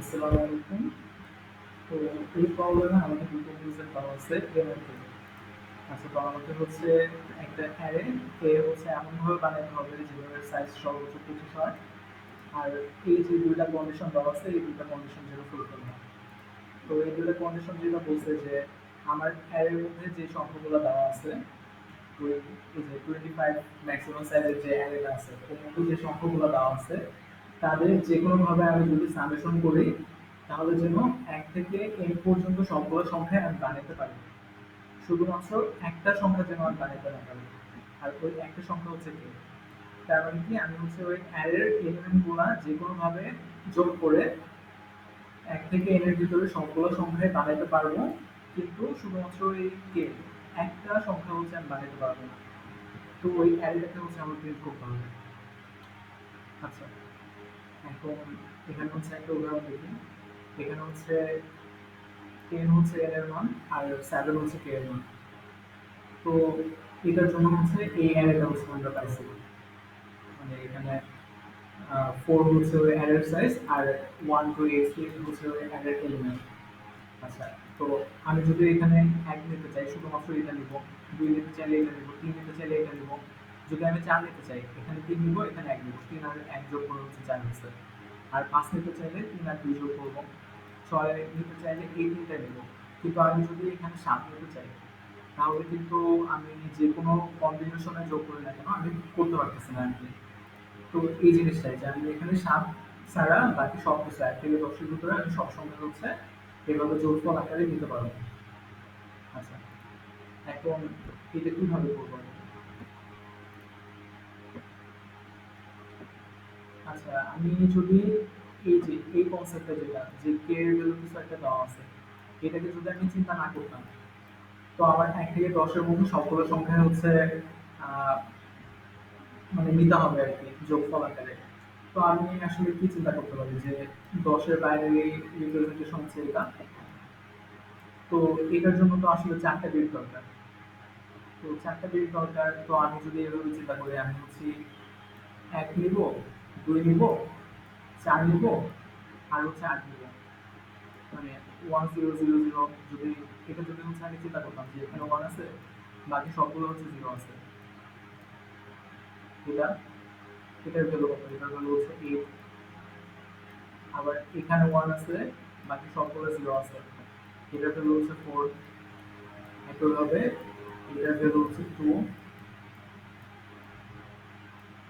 আসসালামু আলাইকুম। তো এই প্রবলেমে আমাদের দুটো ইউজার পাওয়া আছে, এর মধ্যে। আচ্ছা তো আমাদের হচ্ছে একটা অ্যারে এ হচ্ছে এমনভাবে বানাতে হবে যেভাবে সাইজ সর্বোচ্চ পঁচিশ হয়। আর এই যে দুইটা কন্ডিশন দেওয়া আছে, এই দুইটা কন্ডিশন যেন ফুলফিল হয়। তো এই দুইটা কন্ডিশন যেটা বলছে যে, আমার অ্যারের মধ্যে যে সংখ্যাগুলো দেওয়া আছে টোয়েন্টি ফাইভ ম্যাক্সিমাম সাইজের যে অ্যারেটা আছে ওর মধ্যে যে সংখ্যাগুলো দেওয়া আছে তাদের যে কোনোভাবে আমি যদি সামেশন করি, তাহলে যেন এক থেকে এন পর্যন্ত সবগুলো সংখ্যায় আমি বানাতে পারি। শুধুমাত্র একটা সংখ্যা যেন আমি বানাতে না পারি। আর ওই একটা সংখ্যা হচ্ছে কে তার মানে কি? আমি হচ্ছে ওই অ্যারের এলিমেন্টগুলা যে কোনোভাবে যোগ করে এক থেকে এন এর ভিতরে সবগুলো সংখ্যায় বানাতে পারব। কিন্তু শুধুমাত্র এই কে একটা সংখ্যা হচ্ছে আমি বানাতে পারব না। তো ওই অ্যারেটাকে হচ্ছে আমার প্রিন্ট করতে হবে। আচ্ছা। এখন এখানে হচ্ছে একটা উদাহরণ দেখি। এখানে হচ্ছে টেন হচ্ছে এর এর মান আর সেভেন হচ্ছে কে এর মান। তো এটার জন্য হচ্ছে এই অ্যারেটা হচ্ছে আমরা পাইছি মানে এখানে ফোর হচ্ছে অ্যারের সাইজ আর ওয়ান টু এইট হচ্ছে অ্যারের এলিমেন্ট আচ্ছা তো আমি যদি এখানে এক নিতে চাই, শুধুমাত্র এটা নিব, দুই নিতে চাইলে এটা নিব, তিন নিতে চাইলে এটা নিব। যদি আমি চার নিতে চাই, এখানে তিন নিব, এখানে এক নিব। তিন আর এক যোগ করে হচ্ছে চার হচ্ছে আর পাঁচ নিতে চাইলে তিন আর দুই যোগ করব। ছয় নিতে চাইলে এই তিনটা নিব। কিন্তু আমি যদি এখানে সাত নিতে চাই, তাহলে কিন্তু আমি যে কোনো কম্বিনেশনে যোগ করি না কেন, আমি করতে পারতেছি না আর কি তো এই জিনিসটাই যে আমি এখানে সাত ছাড়া বাকি সব কিছু এক থেকে দশের ভিতরে আমি সব সংখ্যা হচ্ছে এভাবে যোগফল আকারে নিতে পারব। আচ্ছা এখন এটা কীভাবে করব? আচ্ছা আমি যদি এই যে, এই কনসেপ্টটা যেটা যে কে এর কিছু একটা দেওয়া আছে, এটাকে যদি আমি চিন্তা না করতাম, তো আমার এক থেকে দশের মধ্যে সবগুলো সংখ্যা হচ্ছে মানে নিতে হবে আর কি, যোগফল আকারে। তো আমি আসলে কি চিন্তা করতে পারি যে দশের বাইরে রিপ্রেজেন্টেশন হচ্ছে এটা? তো এটার জন্য তো আসলে চারটা বিট দরকার। তো চারটা বিট দরকার, তো আমি যদি এভাবে চিন্তা করি, আমি হচ্ছি এক নিব দুই নিব, চার নিব, আর আট নিব। মানে ওয়ান জিরো জিরো জিরো যদি এটা যদি হচ্ছে আমি চিন্তা করতাম যে এখানে ওয়ান আছে, বাকি সবগুলো হচ্ছে জিরো আছে। এটা, এটার ভ্যালু কত? এটার ভ্যালু হচ্ছে এইট আবার এখানে ওয়ান আছে, বাকি সবগুলো জিরো আছে। এটার ভ্যালু হচ্ছে ফোর একইভাবে এটার ভ্যালু হচ্ছে টু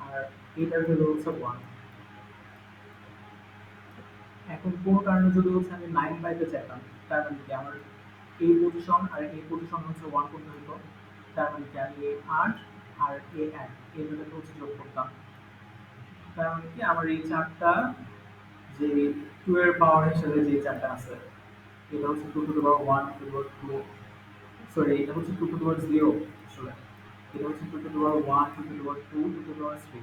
আর এটার ভ্যালু হচ্ছে ওয়ান এখন কোনো কারণে যদি হচ্ছে আমি নাইন পাইতে চাইতাম, তার মানে কি আমার এই পজিশন আর এই পজিশন হচ্ছে ওয়ান করতে হতো তার মানে কি আমি এই আট আর এ এক, এই দুটোকে হচ্ছে যোগ করতাম। তার মানে কি আমার এই চারটা যে টু এর পাওয়ার হিসেবে যে চারটা আছে, এটা হচ্ছে two to the power one two two two sorry এটা হচ্ছে টু টু পাওয়ার জিরো আসলে। এটা হচ্ছে two to power one two to power two two to power three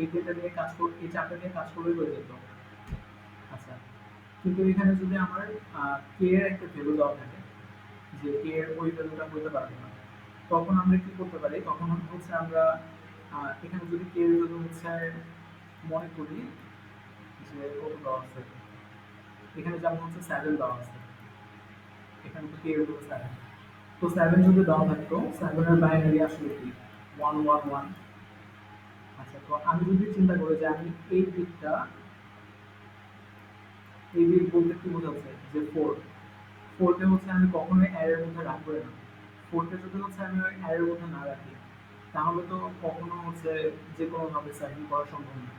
এই ডেটা নিয়ে কাজ করে, এই চারটা নিয়ে কাজ হয়ে যেত আচ্ছা কিন্তু এখানে যদি আমার কে এর একটা ভ্যালু দেওয়া থাকে, যে কে এর ওই ভ্যালুটা হতে পারবে না, তখন আমরা কি করতে পারি? তখন হচ্ছে আমরা এখানে যদি কে এর ভ্যালু হচ্ছে মনে করি, যে কত দেওয়া আছে? এখানে যেমন হচ্ছে সেভেন দেওয়া আছে। এখানে তো কে এর ভ্যালু সেভেন তো সেভেন যদি দেওয়া থাকতো সেভেনের বাইনারি আসলে কি? ওয়ান ওয়ান ওয়ান আচ্ছা তো আমি যদি চিন্তা করি যে আমি এই দিকটা, এই বিট বলতে কি বোঝাচ্ছে? যে ফোর ফোরকে হচ্ছে আমি কখনোই অ্যারের মধ্যে রাখব না। ফোরকে যদি হচ্ছে আমি ওই অ্যারের মধ্যে না রাখি, তাহলে তো কখনো হচ্ছে যে কোনো ভাবে সাইকেল করা সম্ভব না।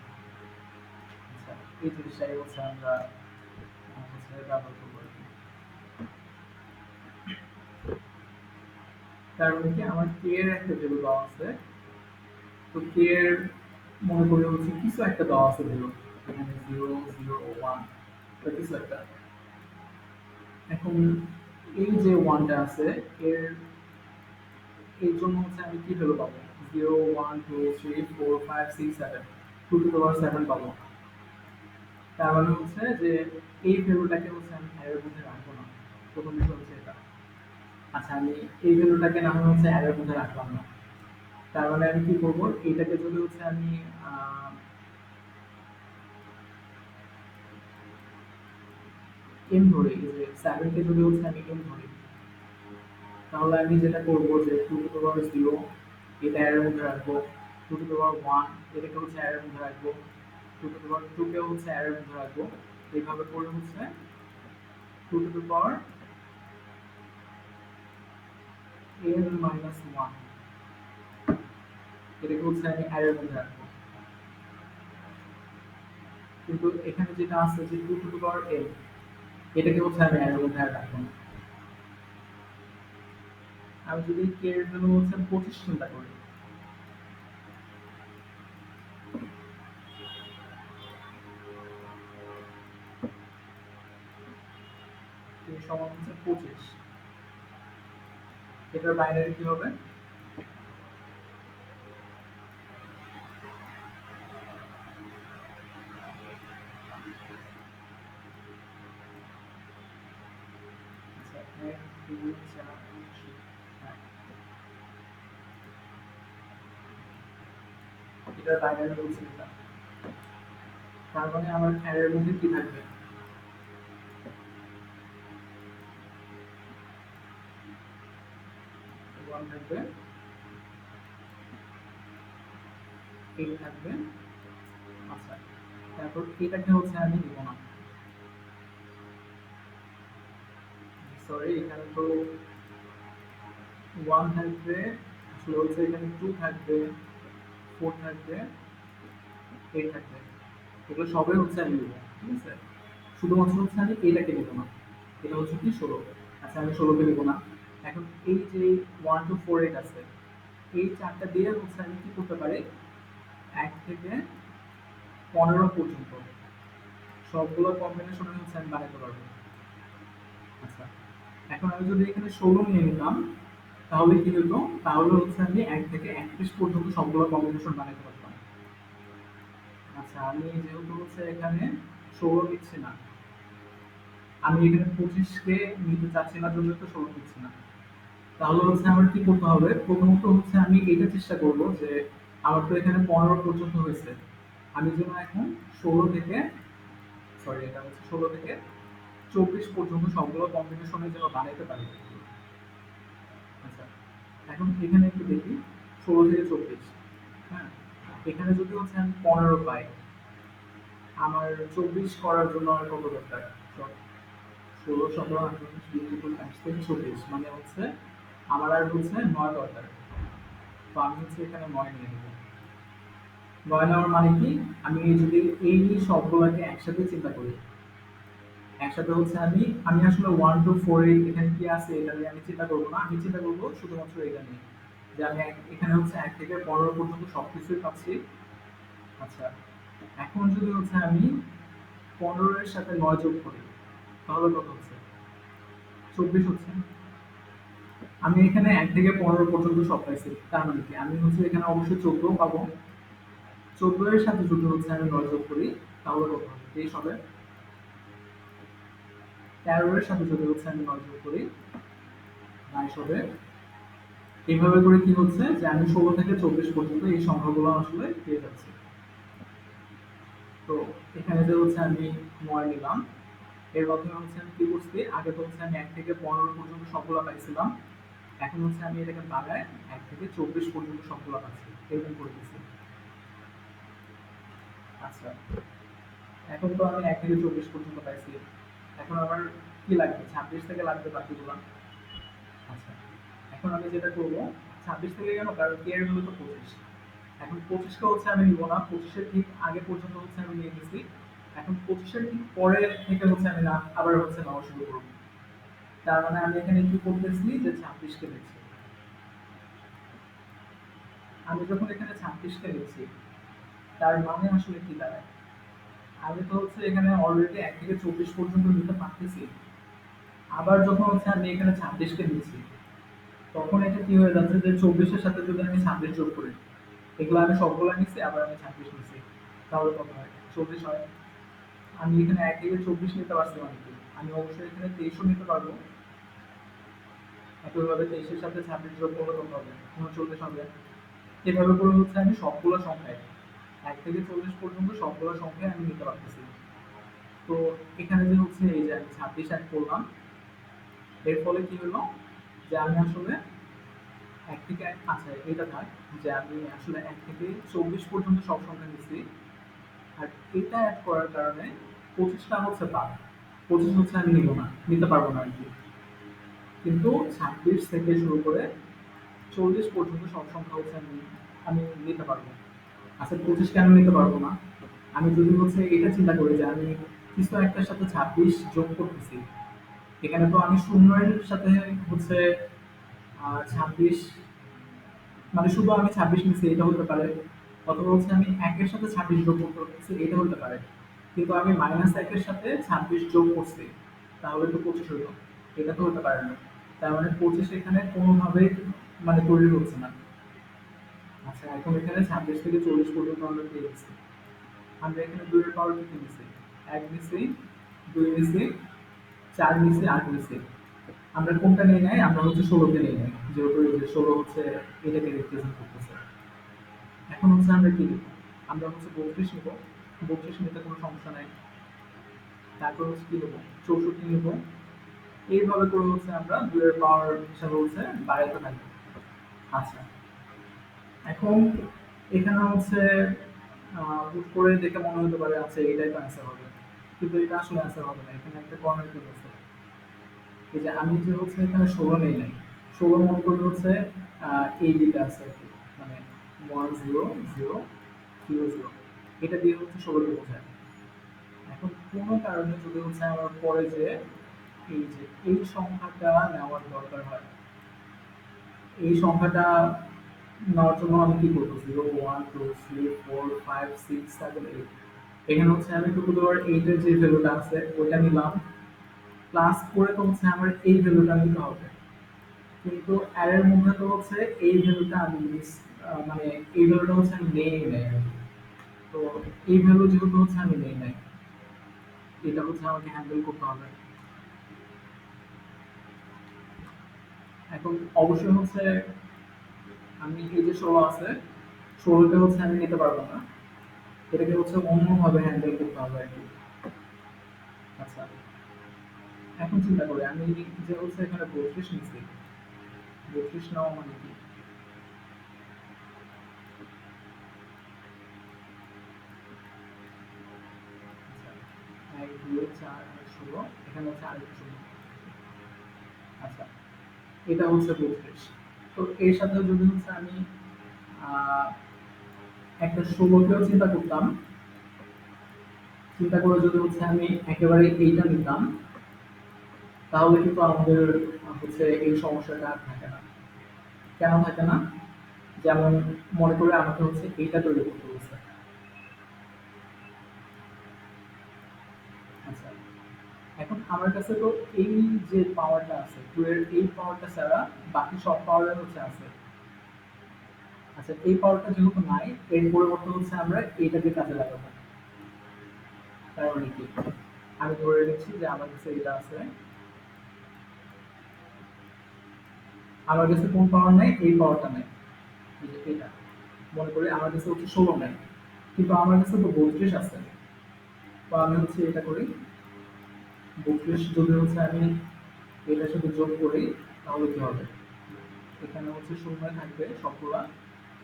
আচ্ছা এই জিনিসটাই হচ্ছে আমরা ব্যবহার করব তার কি। আমার কে এর একটা দেওয়া আছে। তো কে মনে করি হচ্ছে কিছু একটা দেওয়া আছে ভ্যালু এখানে জিরো জিরো ওয়ান কিছু একটা। এখন এই যে ওয়ানটা আছে, এর এর জন্য হচ্ছে আমি কি ভ্যালু পাবো? Zero one two three four five six seven two to power seven পাবো। তার মানে হচ্ছে যে এই ভ্যালুটাকে হচ্ছে আমি অ্যারের মধ্যে রাখব না। প্রথম বিষয় হচ্ছে এটা। আচ্ছা আমি এই ভ্যালুটাকে না হচ্ছে অ্যারের মধ্যে রাখলাম না। তার মানে আমি কি করব? এটাকে যদি হচ্ছে আমি এম ধরি যে সেভেনকে যদি হচ্ছে আমি এম ধরি, তাহলে আমি যেটা করব যে টু টু পাওয়ার জিরো এটা এর মধ্যে রাখব টু টু পাওয়ার ওয়ান এটাকে হচ্ছে এর মধ্যে রাখব টু টু পাওয়ার টু কে হচ্ছে এর মধ্যে রাখব, এইভাবে করে হচ্ছে two to power N minus one এটাকে হচ্ছে আমি এর মধ্যে রাখব কিন্তু এখানে যেটা আছে যে টু টু পাওয়ার এন এটাকে হচ্ছে আমি এর মধ্যে রাখব আমি যদি কে এর জন্য হচ্ছে পঁচিশ চিন্তা করি। সমান হচ্ছে পঁচিশ। এটার বাইনারি কি হবে আচ্ছা এক দুই চার পাঁচ, ছয়, এটার বাইনারি বলছি তার মানে আমার অ্যারের মধ্যে কি থাকবে? থাকবে। আচ্ছা তারপর এটাকে হচ্ছে আমি দিব না। সরি এখানে তো ওয়ান থাকবে, আসলে হচ্ছে এখানে টু থাকবে। ফোর থাকবে এইট থাকবে। এগুলো সবই হচ্ছে আমি দেবো ঠিক আছে? শুধুমাত্র হচ্ছে আমি এইটাকে দেবো না। এটা হচ্ছে কি ষোলো? আচ্ছা আমি ষোলোকে দেবো না। এখন এই যে ওয়ান টু ফোর এইট আছে, এই চারটা দিয়ে হচ্ছে আমি কি করতে পারি? এক থেকে পনেরো পর্যন্ত। সবগুলো কম্বিনেশনে হচ্ছে আমি বানাতে পারব। আচ্ছা এখন আমি যদি এখানে ষোলো নিয়ে নিতাম তাহলে কি হতো তাহলে হচ্ছে আমি এক থেকে একত্রিশ পর্যন্ত সবগুলো কম্বিনেশন বানাতে পারতাম। আচ্ছা আমি যেহেতু হচ্ছে এখানে ষোলো নিচ্ছি না, আমি এখানে পঁচিশকে নিতে চাচ্ছি না, জন্য তো ষোলো নিচ্ছি না। তাহলে হচ্ছে আমার কি করতে হবে? প্রথমত হচ্ছে আমি এটা চেষ্টা করব যে আমার তো এখানে পনেরো পর্যন্ত হয়েছে। আমি যেন এখন ষোলো থেকে সরি এটা হচ্ছে ষোলো থেকে চব্বিশ পর্যন্ত সবগুলো কম্বিনেশনের জন্য বানাইতে পারি। এখন এখানে একটু দেখি? ষোলো থেকে চব্বিশ। হ্যাঁ এখানে যদি হচ্ছে আমি পনেরো পাই, আমার চব্বিশ করার জন্য আমার কত দরকার? ষোলো, সতেরো, আঠারো বিশ থেকে চব্বিশ মানে হচ্ছে আমার আর হচ্ছে নয় দরকার। তো আমি হচ্ছে এখানে নয় নিয়ে নেব। নয় নেওয়ার মানে কি? আমি যদি এই সবগুলোকে একসাথে চিন্তা করি একসাথে হচ্ছে আমি আমি আসলে ওয়ান টু ফোর এখানে কি আছে এটা নিয়ে আমি চিন্তা করব না। আমি চিন্তা করব শুধুমাত্র এটা নিয়ে যে আমি এখানে হচ্ছে এক থেকে পনেরো পর্যন্ত সব কিছুই পাচ্ছি। আচ্ছা এখন যদি হচ্ছে আমি পনেরোর সাথে নয় যোগ করি, তাহলে কত হচ্ছে? চব্বিশ হচ্ছে। আমি এখানে এক থেকে পনেরো পর্যন্ত সব পাইছি, তার মানে কি? আমি হচ্ছে এখানে অবশ্যই চোদ্দ পাবো। চোদ্দ এর সাথে যদি হচ্ছে আমি নয় যোগ করি, তাহলে কত হবে? তেইশ হবে। তেরো এর সাথে যদি হচ্ছে আমি নয় করি। বাইশ হবে। এইভাবে করে কি হচ্ছে যে আমি ষোলো থেকে চব্বিশ পর্যন্ত এই সংখ্যাগুলো আসলে পেয়ে যাচ্ছি। তো এখানে যে হচ্ছে আমি নয় নিলাম, এর মাধ্যমে হচ্ছে আমি কি করছি, আগে তো হচ্ছে আমি এক থেকে পনেরো পর্যন্ত সবগুলো পাইছিলাম, এখন হচ্ছে আমি এটাকে বাগায় এক থেকে চব্বিশ পর্যন্ত সবগুলো পাচ্ছি, এরকম করে দিচ্ছি। আচ্ছা। এখন তো আমি এক থেকে চব্বিশ পর্যন্ত পাইছি। এখন আমার কি লাগবে? ছাব্বিশ থেকে লাগবে বাকিগুলো। আচ্ছা এখন আমি যেটা করব, ছাব্বিশ থেকে কেন? কারণ এর হলো তো পঁচিশ। এখন পঁচিশকে হচ্ছে আমি নিবো না। পঁচিশের ঠিক আগে পর্যন্ত হচ্ছে আমি নিয়ে গেছি এখন পঁচিশের ঠিক পরে থেকে হচ্ছে আমি আবার হচ্ছে নেওয়া শুরু করব। তার মানে আমি এখানে কি করতেছি? যে ছাব্বিশকে নিচ্ছি আমি যখন এখানে ছাব্বিশকে নিচ্ছি তার মানে আসলে কি দাঁড়ায়? আমি তো হচ্ছে এখানে অলরেডি এক থেকে চব্বিশ পর্যন্ত নিতে পারতেছি। আবার যখন হচ্ছে আমি এখানে ছাব্বিশকে নিচ্ছি তখন এটা কি হয়ে যাচ্ছে যে চব্বিশের সাথে যদি আমি ছাব্বিশ যোগ করি, এগুলো আমি সবগুলো নিচ্ছি, আবার আমি ছাব্বিশ নিচ্ছি। তাহলে কত হয়? চব্বিশ হয়। আমি এখানে এক থেকে চব্বিশ নিতে পারছি মানে কি? আমি অবশ্যই এখানে তেইশও নিতে পারব। একইভাবে তেইশের সাথে ছাব্বিশ যোগ করলে কত হবে? কোনো উনচল্লিশ হবে। এভাবে করে হচ্ছে আমি সবগুলো সংখ্যায় এক থেকে চল্লিশ পর্যন্ত সবগুলো সংখ্যায় আমি নিতে পারতেছি। তো এখানে যে হচ্ছে এই যে আমি ছাব্বিশ অ্যাড করলাম, এর ফলে কি হলো? যে আমি আসলে এক থেকে আচ্ছা এটা থাক যে আমি আসলে এক থেকে চব্বিশ পর্যন্ত সব সংখ্যা নিচ্ছি আর এটা অ্যাড করার কারণে পঁচিশটা হচ্ছে বাদ, পঁচিশ হচ্ছে আমি নিব না, নিতে পারব না আর কি কিন্তু ছাব্বিশ থেকে শুরু করে চল্লিশ পর্যন্ত সব সংখ্যা হচ্ছে আমি আমি নিতে পারব। আচ্ছা পঁচিশ কেন নিতে পারব না? আমি যদি হচ্ছে এটা চিন্তা করি যে আমি কিছু একটার সাথে ছাব্বিশ যোগ করতেছি, এখানে তো আমি শূন্যের সাথে হচ্ছে ছাব্বিশ মানে শুধু আমি ছাব্বিশ নিচ্ছি এটা হতে পারে। অথবা হচ্ছে আমি একের সাথে ছাব্বিশ যোগ করতেছি এটা হতে পারে। কিন্তু আমি মাইনাস একের সাথে ছাব্বিশ যোগ করছি, তাহলে তো পঁচিশ হইল এটা তো হতে পারে না। তার মানে পঁচিশ এখানে কোনোভাবেই মানে তৈরি হচ্ছে না। আচ্ছা এখন এখানে ছাব্বিশ থেকে চল্লিশ পর্যন্ত আমরা পেয়ে গেছি। আমরা এখানে দুইয়ের পাওয়ার কি নিছি? এক নিছি, দুই নিছি, চার নিছি, আট নিছি। আমরা কোনটা নিয়ে নেই, আমরা হচ্ছে ষোলোকে নিয়ে নেই, যেহেতু যে ষোলো হচ্ছে এটাকে রিপ্রেজেন্ট করতেছে। এখন হচ্ছে আমরা কি আমরা হচ্ছে বত্রিশ নিব। বত্রিশ নিতে কোনো সমস্যা নাই। তারপর হচ্ছে কি নেব? চৌষট্টি নিব। এইভাবে করে হচ্ছে আমরা দুইয়ের পাওয়ার হিসাবে হচ্ছে বাড়াইতে থাকব আচ্ছা। এখন এখানে হচ্ছে হুট করে দেখে মনে হতে পারে আচ্ছা এইটাই তো অ্যান্সার হবে। কিন্তু এটা আসলে অ্যান্সার হবে না, এখানে একটা কর্নার কি আছে। এই যে আমি যে হচ্ছে এখানে ষোলো নেই নাই, ষোলো মনে করি হচ্ছে এই দিকে আছে মানে one zero zero zero zero এটা দিয়ে হচ্ছে ষোলোকে বোঝায়। এখন কোনো কারণে যদি হচ্ছে আমার পরে যে এই যে এই সংখ্যাটা নেওয়ার দরকার হয়, এই সংখ্যাটা নেওয়ার জন্য আমি কি করব? Zero one two three four five six seven eight এখানে হচ্ছে আমি টু এইটের যে ভ্যালুটা আছে, ওইটা নিলাম। প্লাস করে তো হচ্ছে আমার এই ভ্যালুটা নিতে হবে। কিন্তু অ্যারের মধ্যে তো হচ্ছে এই ভ্যালুটা আমি মিস মানে এই ভ্যালুটা হচ্ছে আমি নেই নেই। তো এই ভ্যালু যেহেতু হচ্ছে আমি নেই, নাই। এটা হচ্ছে আমাকে হ্যান্ডেল করতে হবে। এখন অবশ্যই হচ্ছে আমি এই যে ষোলো আছে ষোলোটা হচ্ছে আমি নিতে পারব না। এটাকে হচ্ছে অন্যভাবে হ্যান্ডেল করতে হবে আর কি। আচ্ছা। এখন চিন্তা করি আমি যে হচ্ছে এখানে বত্রিশ নিচ্ছি বত্রিশ নেওয়া মানে কি? আচ্ছা, এক দুই চার ষোলো এখানে হচ্ছে আরেকটা ষোলো। আচ্ছা এটা হচ্ছে বত্রিশ তো এর সাথে যদি হচ্ছে আমি একটা ষোলোকেও চিন্তা করতাম। চিন্তা করে যদি হচ্ছে আমি একেবারে এইটা নিতাম, তাহলে কিন্তু আমাদের, হচ্ছে এই সমস্যাটা আর থাকে না। কেন থাকে না? যেমন মনে করে আমাকে হচ্ছে এইটা তৈরি করতে হচ্ছে আচ্ছা এখন আমার কাছে তো এই যে পাওয়ারটা আছে টু এই পাওয়ারটা ছাড়া বাকি সব পাওয়ার হচ্ছে আছে। আচ্ছা এই পাওয়ারটা যেহেতু নাই, এর পরিবর্তে হচ্ছে আমরা এইটাকে কাজে লাগাবো। তার মানে কি? আমি ধরে নিচ্ছি যে আমার কাছে এটা আছে। আমার কাছে কোন পাওয়ার নাই, এই পাওয়ারটা নাই। এটা। মনে করি আমার কাছে হচ্ছে ষোলো নাই। কিন্তু আমার কাছে তো বত্রিশ আছে। তো আমি হচ্ছে এটা করি। বত্রিশ যদি হচ্ছে আমি এটার সাথে যোগ করি তাহলে কি হবে? এখানে হচ্ছে শূন্য থাকবে সবগুলা।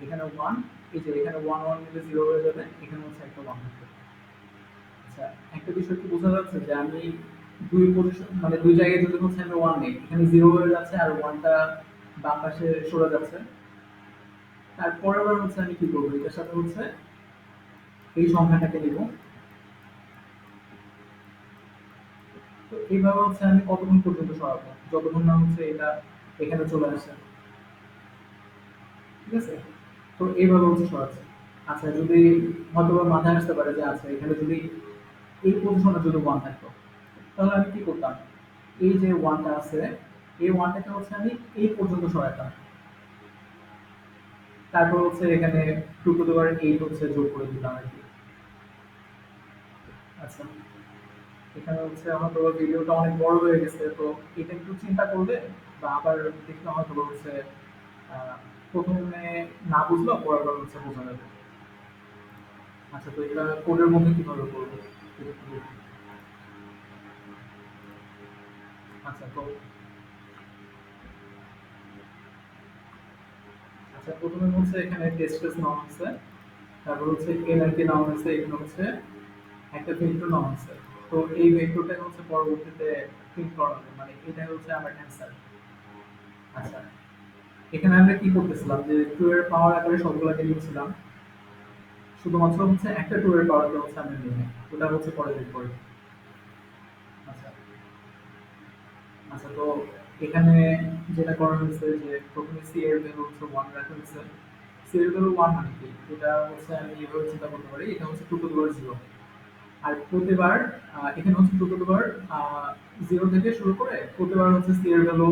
এখানে ওয়ান এই যে এখানে ওয়ান ওয়ান মিলে জিরো হয়ে যাবে, এখানে হচ্ছে একটা ওয়ান থাকবে। আচ্ছা একটা বিষয় কি বোঝা যাচ্ছে যে আমি দুই পজিশন মানে দুই জায়গায় যদি হচ্ছে আমি ওয়ান নেই, এখানে জিরো হয়ে যাচ্ছে আর ওয়ানটা বাম পাশে সরে যাচ্ছে। তারপরের বার হচ্ছে আমি কি করব? এটার সাথে হচ্ছে এই সংখ্যাটাকে নিব। তো এইভাবে হচ্ছে আমি কতক্ষণ পর্যন্ত সরাবো? যতক্ষণ না হচ্ছে এটা এখানে চলে আসে। ঠিক আছে? তো এইভাবে হচ্ছে সরাচ্ছে। আচ্ছা যদি হয়তো মাথায় আসতে পারে যে আচ্ছা এখানে যদি এই পজিশনে যদি ওয়ান থাকতো, তাহলে আমি কি করতাম? এই যে ওয়ানটা আছে, এই ওয়ানটাকে হচ্ছে আমি এই পর্যন্ত সরাতাম তারপর হচ্ছে এখানে টু টু দেওয়ার এইট হচ্ছে যোগ করে দিতাম আর কি। আচ্ছা। এখানে হচ্ছে আমার তো ভিডিওটা অনেক বড় হয়ে গেছে, তো এটা একটু চিন্তা করবে বা আবার দেখলে হয়তো হচ্ছে প্রথমে না বুঝলো, পরের বার হচ্ছে বোঝা যাবে। আচ্ছা তো এটা কোডের মধ্যে কীভাবে করব? আচ্ছা তো আচ্ছা প্রথমে হচ্ছে এখানে টেস্ট নেওয়া হচ্ছে তারপর হচ্ছে এনআরটি নেওয়া হয়েছে এখানে হচ্ছে একটা ভেক্টর নেওয়া হয়েছে তো এই ভেক্টরটাই হচ্ছে পরবর্তীতে প্রিন্ট করা হবে। মানে এটাই হচ্ছে আমার অ্যান্সার আচ্ছা। এখানে আমরা কি করতেছিলাম? যে টু এর পাওয়ার আকারে সবগুলোকে নিয়েছিলাম শুধুমাত্র হচ্ছে একটা টু এর পাওয়ারকে হচ্ছে আমরা নিই। ওটা হচ্ছে পরে বের আচ্ছা। আচ্ছা তো এখানে যেটা করা হয়েছে যে প্রথমে সি এর ভ্যালু হচ্ছে ওয়ান রাখা হয়েছে। সি এর ভ্যালু ওয়ান মানে কি? এটা হচ্ছে আমি এভাবে চিন্তা করতে পারি। এটা হচ্ছে টু টু জিরো আর প্রতিবার এখানে হচ্ছে পাওয়ার জিরো থেকে শুরু করে প্রতিবার হচ্ছে সি এর ভ্যালু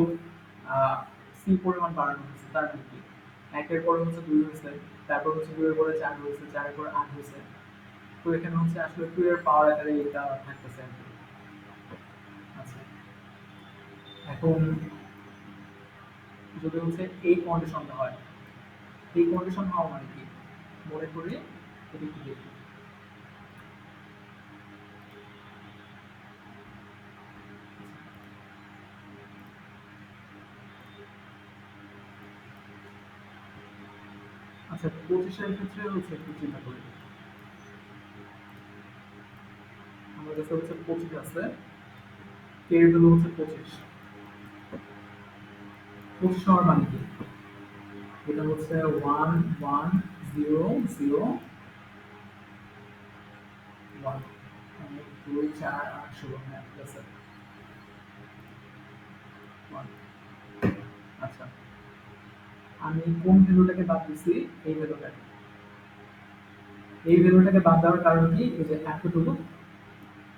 সি পরিমাণ বাড়ানো হয়েছে, তার কি একের পরে হচ্ছে দুই হয়েছে, তারপর হচ্ছে দুইয়ের পরে চার হয়েছে, চারের পরে আট হয়েছে। তো এখানে হচ্ছে আসলে টু এর পাওয়ার আকারে এটা থাকতেছে আচ্ছা। এখন যদি হচ্ছে এই কন্ডিশনটা হয় এই কন্ডিশন হওয়া মানে কি? মনে করি এটা একটু দেখি আচ্ছা পঁচিশের ক্ষেত্রে হচ্ছে একটু চিন্তা করি। আমার কাছে হচ্ছে পঁচিশ আছে। এর ভ্যালু হচ্ছে পঁচিশ। পঁচিশ হওয়ার মানে কি? এটা হচ্ছে one one, zero zero, one. দুই, চার, আট, ষোলো। হ্যাঁ ঠিক আছে। আচ্ছা। আমি কোন ভ্যালুটাকে বাদ দিছি এই ভ্যালুটাকে। এই ভ্যালুটাকে বাদ দেওয়ার কারণ কি? এই যে এতটুকু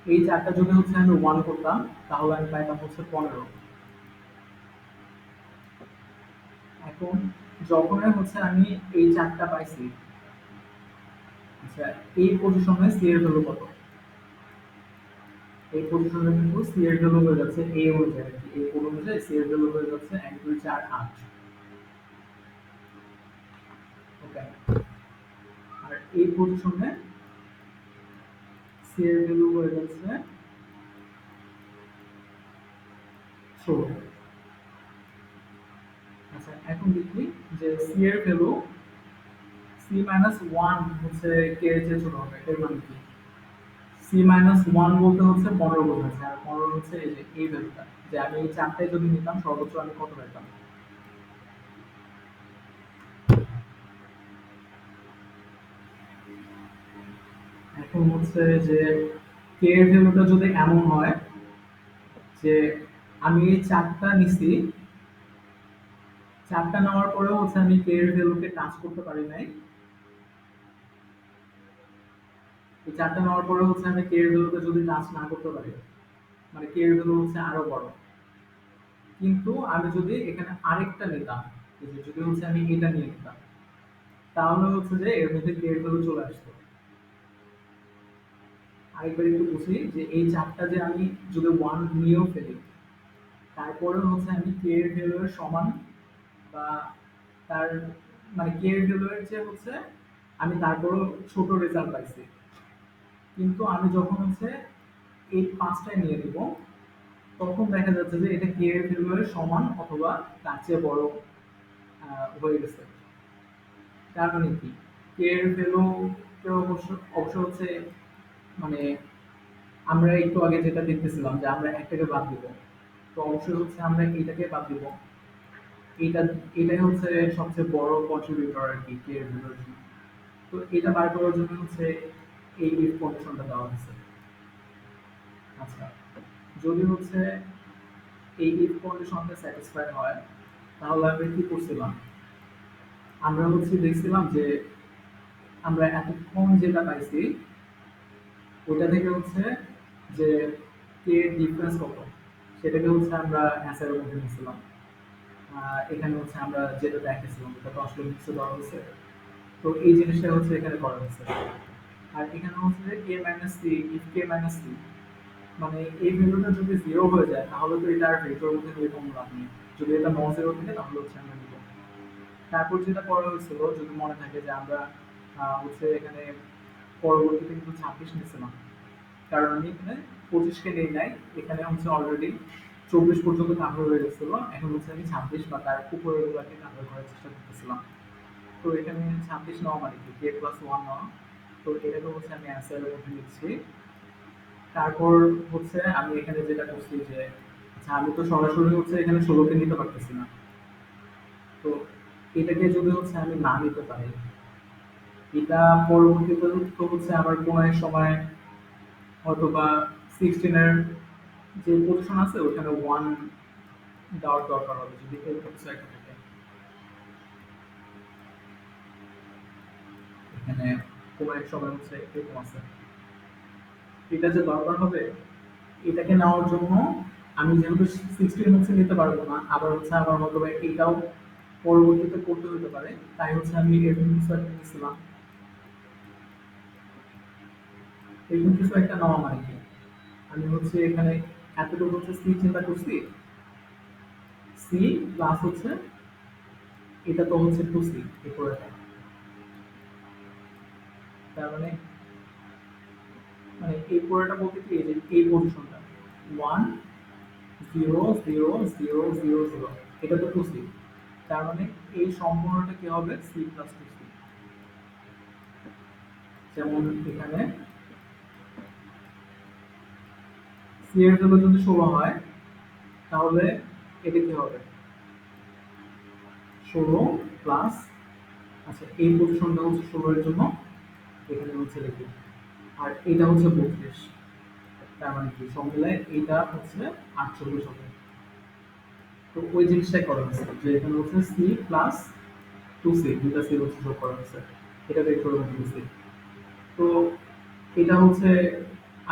এই চারটা যদি হচ্ছে আমি ওয়ান করতাম, তাহলে আমি পাইতাম হচ্ছে পনেরো। এখন যখন হচ্ছে আমি এই চারটা পাইছি আচ্ছা এই পজিশনে সি এর ভ্যালু কত? এই পজিশনে কিন্তু সি এর ভ্যালু হয়ে যাচ্ছে এ অনুযায়ী। এই অনুযায়ী সি এর ভ্যালু হয়ে যাচ্ছে এক দুই চার আট। আর এই পজিশনে সি এর ভ্যালু হয়ে যাচ্ছে আচ্ছা এখন দেখি যে সি এর ভ্যালু সি মাইনাস ওয়ান হচ্ছে কে এর চেয়ে ছোট হবে, এর মানে কি? সি মাইনাস ওয়ান বলতে হচ্ছে পনেরো বোঝাচ্ছে, আর পনেরো হচ্ছে এই যে এই ভ্যালুটা যে আমি এই চারটায় যদি নিতাম, সর্বোচ্চ আমি কত পেতাম এখন হচ্ছে যে কে এর ভ্যালুটা যদি এমন হয় যে আমি এই চারটা নিছি চারটা নেওয়ার পরেও হচ্ছে আমি কে এর ভ্যালুকে টাচ করতে পারি নাই। চারটা নেওয়ার পরে হচ্ছে আমি কে এর ভ্যালুকে যদি টাচ না করতে পারি মানে কে এর ভ্যালু হচ্ছে আরও বড়। কিন্তু আমি যদি এখানে আরেকটা নিতাম যদি হচ্ছে আমি এটা নিয়ে নিতাম, তাহলে হচ্ছে যে এর মধ্যে কে এর ভ্যালু চলে আসতো। আরেকবার একটু বুঝি যে এই চারটা যে আমি যদি ওয়ান নিয়েও ফেলি, তারপরেও হচ্ছে আমি কে এর সমান বা তার মানে কে এর চেয়ে হচ্ছে আমি তারপরও ছোট রেজাল্ট পাইছি। কিন্তু আমি যখন হচ্ছে এই পাঁচটায় নিয়ে নিব, তখন দেখা যাচ্ছে যে এটা কে এর সমান অথবা তার চেয়ে বড় হয়ে গেছে। তার মানে কি? কে এর ভ্যালু অবশ্য অবশ্য হচ্ছে মানে আমরা একটু আগে যেটা দেখতেছিলাম যে আমরা একটাকে বাদ দিব। তো অবশ্যই হচ্ছে আমরা এইটাকে বাদ দিব। এইটা এটাই হচ্ছে সবচেয়ে বড় কন্ট্রিবিউটর আর কি কে তো এটা বার করার জন্য হচ্ছে এই ইফ কন্ডিশনটা দেওয়া হয়েছে। আচ্ছা যদি হচ্ছে এই ইফ কন্ডিশনটা স্যাটিসফাই হয়, তাহলে আমরা কি করছিলাম? আমরা হচ্ছে দেখছিলাম যে আমরা এতক্ষণ যেটা পাইছি ওটা থেকে হচ্ছে যে কে ডিফারেন্স কত? সেটাকে হচ্ছে আমরা অ্যান্সারের মধ্যে নিয়েছিলাম। এখানে হচ্ছে আমরা যেটা দেখেছিলাম ওটা আসলে মিক্সে দেওয়া হয়েছে। তো এই জিনিসটা হচ্ছে এখানে করা হয়েছে। আর এখানে হচ্ছে যে K minus C if K minus C মানে এই ভ্যালুটা যদি জিরো হয়ে যায়, তাহলে তো এটা আর ভেক্টর মধ্যে কোনো লাভ নেই। যদি এটা নন জিরো থাকে, তাহলে হচ্ছে আমরা নিব। তারপর যেটা করা হয়েছিল, যদি মনে থাকে যে আমরা হচ্ছে এখানে পরবর্তীতে কিন্তু ছাব্বিশ নিয়েছিলাম কারণ আমি এখানে পঁচিশকে নেই নাই, এখানে হচ্ছে অলরেডি চব্বিশ পর্যন্ত কাভার হয়ে গেছিল, এখন হচ্ছে আমি ছাব্বিশ বা তার উপরে গুলাকে কাভার করার চেষ্টা করতেছিলাম। তো এখানে ছাব্বিশ নেওয়া মানে কি? কে প্লাস ওয়ান নেওয়া। তো এটাকে হচ্ছে আমি অ্যান্সারের মধ্যে নিচ্ছি তারপর হচ্ছে আমি এখানে যেটা করছি যে আচ্ছা আমি তো সরাসরি হচ্ছে এখানে ষোলোকে নিতে পারতেছি না। তো এটাকে যদি হচ্ছে আমি না নিতে পারি এটা পরবর্তীতে তো হচ্ছে, আবার কোনো এক সময় হয়তো বা সিক্সটিনের যে পজিশন আছে, ওখানে ওয়ান দেওয়ার দরকার হবে, যদি এরকম থাকে। এখানে কোনো এক সময় হচ্ছে এরকম আছে। এটা যে দরকার হবে, এটাকে নেওয়ার জন্য আমি যেহেতু সিক্সটিন হচ্ছে নিতে পারব না, আবার হচ্ছে আমার হয়তো এটাও পরবর্তীতে করতে হতে পারে, তাই হচ্ছে আমি এরকম কিছু নিয়েছিলাম এরকম কিছু একটা নেওয়া মানে কি আমি হচ্ছে এখানে এতটুকু হচ্ছে সি চিন্তা করছি। সি প্লাস হচ্ছে এটা তো হচ্ছে টু সি এই পুরোটা। তার মানে মানে এই পুরোটা বলতে কি? যে এই পজিশনটা one zero zero zero zero zero এটা তো টু সি তার মানে এই সম্পূর্ণটা কি হবে? সি প্লাস টু সি যেমন এখানে সি এর জন্য যদি ষোলো হয়, তাহলে এটা কি হবে। ষোলো প্লাস আচ্ছা এই পজিশনটা হচ্ছে ষোলো এর জন্য, এখানে হচ্ছে লিখি। আর এটা হচ্ছে বত্রিশ। তার মানে কি? সব মিলায় এইটা হচ্ছে আটচল্লিশ হবে। তো ওই জিনিসটাই করা হয়েছে যে এখানে হচ্ছে সি প্লাস টু সি দুটা সি হচ্ছে যোগ করা হয়েছে। এটা বের করে দিয়েছি তো এটা হচ্ছে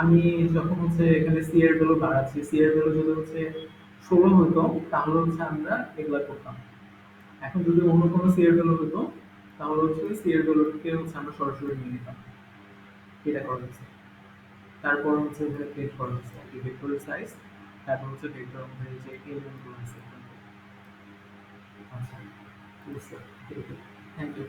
আমি যখন হচ্ছে এখানে সি এর ভ্যালু বাড়াচ্ছি সি এর যদি হচ্ছে ষোলো হতো, তাহলে হচ্ছে আমরা এগুলা করতাম। এখন যদি অন্য কোনো সি এর হতো, তাহলে হচ্ছে সি এর হচ্ছে আমরা সরাসরি নিয়ে নিতাম। এটা করা হচ্ছে। তারপর হচ্ছে এখানে প্লেট করা হচ্ছে। এই ভেক্টরের সাইজ তারপর হচ্ছে ভেক্টর আমাদের যে এলিমেন্টগুলো আছে। আচ্ছা থ্যাংক ইউ